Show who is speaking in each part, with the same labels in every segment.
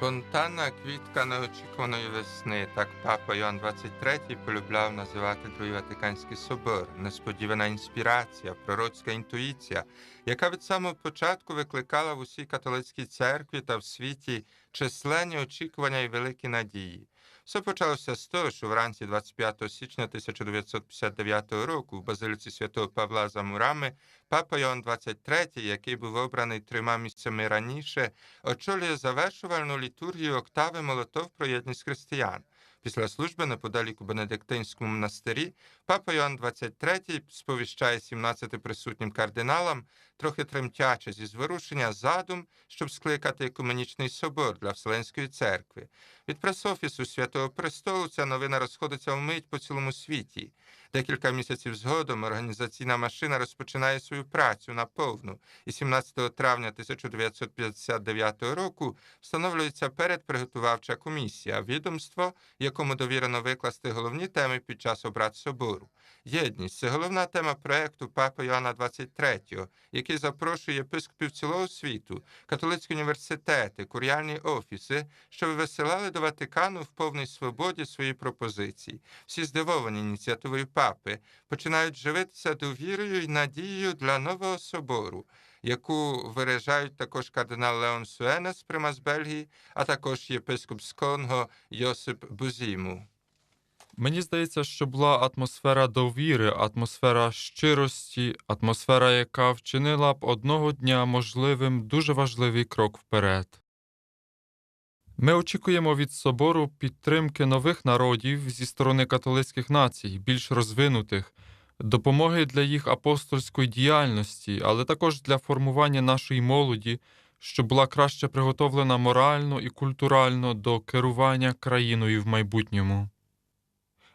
Speaker 1: Спонтанна квітка неочікуваної весни. Так папа Йоанн XXIII полюбляв називати Другий Ватиканський собор. Несподівана інспірація, пророцька інтуїція, яка від самого початку викликала в усій католицькій церкві та в світі численні очікування і великі надії. Все почалося з того, що вранці 25 січня 1959 року в базиліці святого Павла за мурами папа Йоанн XXIII, який був обраний трьома місцями раніше, очолює завершувальну літургію октави молотов про єдність християн. Після служби неподалік у Бенедиктинському монастирі папа Йоанн XXIII сповіщає 17 присутнім кардиналам, трохи тремтячи зі зворушення задум, щоб скликати екуменічний собор для Вселенської церкви. Від пресофісу Святого Престолу ця новина розходиться вмить по цілому світі. Декілька місяців згодом організаційна машина розпочинає свою працю наповну, і 17 травня 1959 року встановлюється передприготувавча комісія, відомство, якому довірено викласти головні теми під час обрад собору. Єдність це головна тема проекту Папи Йоанна XXIII, який запрошує єпископів цілого світу, католицькі університети, куріальні офіси, щоб висилали до Ватикану в повній свободі свої пропозиції. Всі здивовані ініціативою папи починають живитися довірою і надією для нового собору. Яку виражають також кардинал Леон Суена з Прима з Бельгії, а також єпископ з Конго Йосип Бузіму.
Speaker 2: Мені здається, що була атмосфера довіри, атмосфера щирості, атмосфера, яка вчинила б одного дня можливим дуже важливий крок вперед. Ми очікуємо від собору підтримки нових народів зі сторони католицьких націй, більш розвинутих, допомоги для їх апостольської діяльності, але також для формування нашої молоді, щоб була краще приготовлена морально і культурально до керування країною в майбутньому.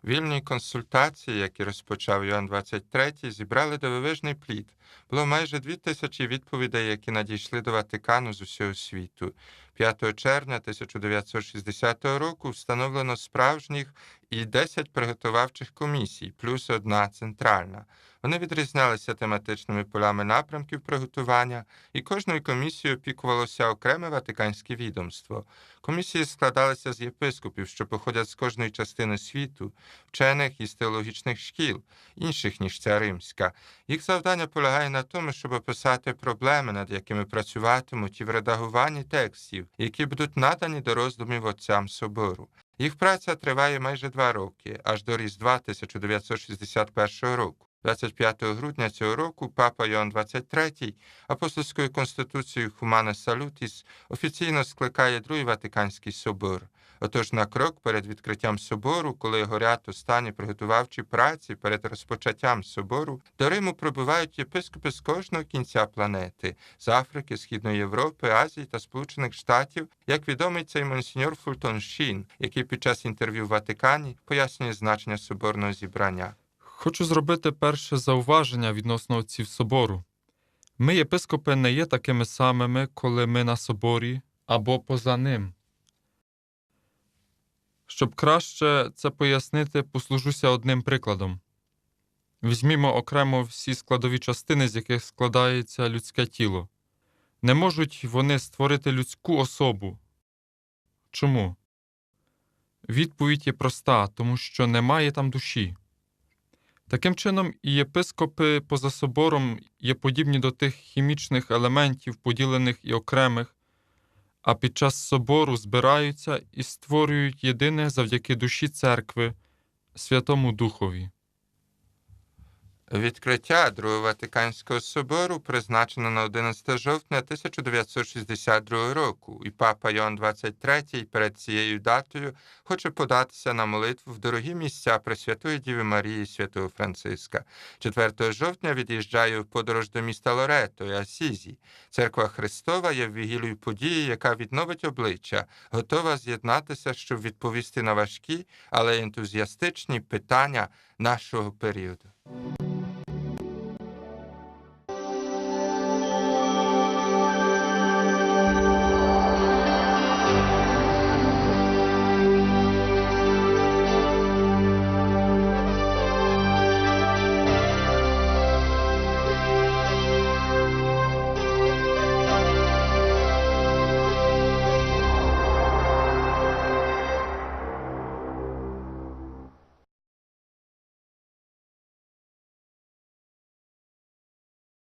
Speaker 1: Вільні консультації, які розпочав Йоанн XXIII, зібрали дивовижний плід. Було майже дві тисячі відповідей, які надійшли до Ватикану з усього світу. 5 червня 1960 року встановлено справжніх і 10 приготувавчих комісій, плюс одна центральна. Вони відрізнялися тематичними полями напрямків приготування, і кожною комісією опікувалося окреме ватиканське відомство. Комісії складалися з єпископів, що походять з кожної частини світу, вчених із теологічних шкіл, інших ніж ця римська. Їх завдання полягає на тому, щоб описати проблеми, над якими працюватимуть, і в редагуванні текстів, які будуть надані до роздумів отцям собору. Їх праця триває майже два роки, аж до Різдва 1961 року. 25 грудня цього року папа Йоанн XXIII апостольською конституцією Humane Salutis офіційно скликає Другий Ватиканський собор. Отож, на крок перед відкриттям собору, коли горять останні приготувавчі праці перед розпочаттям собору, до Риму прибувають єпископи з кожного кінця планети з Африки, Східної Європи, Азії та Сполучених Штатів, як відомий цей монсеньор Фултон Шін, який під час інтерв'ю в Ватикані пояснює значення соборного зібрання.
Speaker 2: Хочу зробити перше зауваження відносно отців собору. Ми, єпископи, не є такими самими, коли ми на соборі або поза ним. Щоб краще це пояснити, послужуся одним прикладом. Візьмімо окремо всі складові частини, з яких складається людське тіло. Не можуть вони створити людську особу. Чому? Відповідь є проста, тому що немає там душі. Таким чином, і єпископи поза собором є подібні до тих хімічних елементів, поділених і окремих, а під час собору збираються і створюють єдине завдяки душі церкви, Святому Духові.
Speaker 1: Відкриття Другого Ватиканського собору призначено на 11 жовтня 1962 року, і папа Йоанн XXIII перед цією датою хоче податися на молитву в дорогі місця Пресвятої Діви Марії Святого Франциска. 4 жовтня від'їжджає в подорож до міста Лорето і Асізі. Церква Христова є в вігілію події, яка відновить обличчя, готова з'єднатися, щоб відповісти на важкі, але ентузіастичні питання нашого періоду.